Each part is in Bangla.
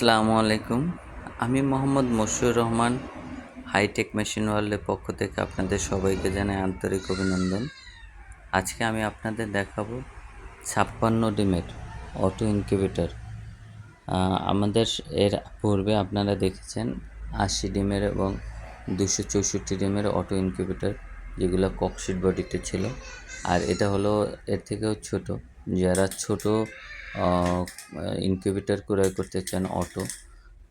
আসসালামু আলাইকুম। আমি Mohammad Mashiur Rahman, hi tech machine ওয়ার্ল্ডের পক্ষ থেকে আপনাদের সবাইকে জানাই আন্তরিক অভিনন্দন। আজকে আমি আপনাদের দেখাবো ছাপ্পান্ন ডিমের অটো ইনকিউবেটর। আমাদের এর পূর্বে আপনারা দেখেছেন আশি ডিমের এবং দুশো চৌষট্টি ডিমের অটো ইনকিউবেটর, যেগুলো ককশিট বডিতে ছিল। আর এটা হলো এর থেকেও ছোট। যারা ছোট ইনকিউবেটর ক্রয় করতে চান অটো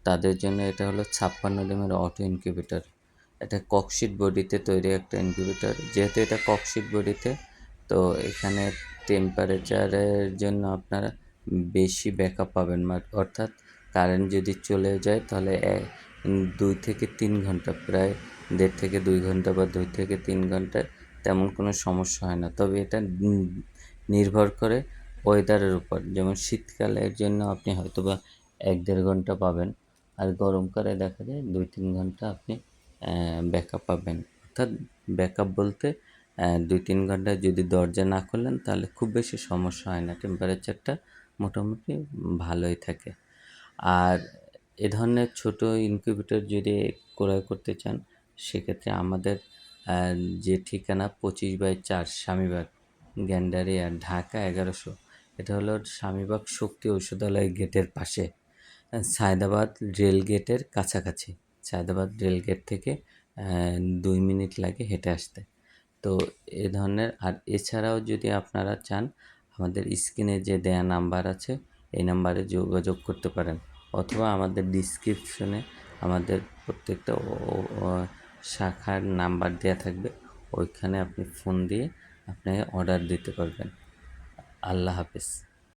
তাদের জন্য এটা হলো ছাপ্পান্ন ডিমের অটো ইনকিউবেটর এটা ককশিট বডিতে তৈরি একটা ইনকিউবেটর যেহেতু এটা ককশিট বডিতে তো এখানে টেম্পারেচারের জন্য আপনারা বেশি ব্যাকআপ পাবেন। অর্থাৎ কারেন্ট যদি চলে যায়, তাহলে দুই থেকে তিন ঘণ্টা, প্রায় দেড় থেকে দুই ঘণ্টা বা দুই থেকে তিন ঘন্টায় তেমন কোনো সমস্যা হয় না। তবে এটা নির্ভর করে ওয়েদারের উপর। যেমন শীতকালের জন্য আপনি হয়তো বা এক দেড় ঘণ্টা পাবেন আর গরমকালে দেখা যায় দুই তিন ঘণ্টা আপনি ব্যাকআপ পাবেন। অর্থাৎ ব্যাকআপ বলতে দুই তিন ঘণ্টা যদি দরজা না করলেন তাহলে খুব বেশি সমস্যা হয় না। টেম্পারেচারটা মোটামুটি ভালোই থাকে। আর এ ধরনের ছোট ইনকিউবেটর যদি ক্রয় করতে চান, সেক্ষেত্রে আমাদের যে ঠিকানা পঁচিশ বাই চার স্বামীবাগ, গ্যান্ডারিয়া, ঢাকা এগারোশো এটা হলো স্বামীবাগ শক্তি ঔষধালয় গেটের পাশে সায়দাবাদ রেল গেটের কাছাকাছি। সায়দাবাদ রেল গেট থেকে দুই মিনিট লাগে হেঁটে আসতে। তো এ ধরনের, আর এছাড়াও যদি আপনারা চান, আমাদের স্ক্রিনে যে দেয়া নাম্বার আছে, এই নাম্বারে যোগাযোগ করতে পারেন। অথবা আমাদের ডিসক্রিপশনে আমাদের প্রত্যেকটা শাখার নাম্বার দেওয়া থাকবে। ওইখানে আপনি ফোন দিয়ে আপনি অর্ডার দিতে পারবেন। আল্লাহ হাফিজ।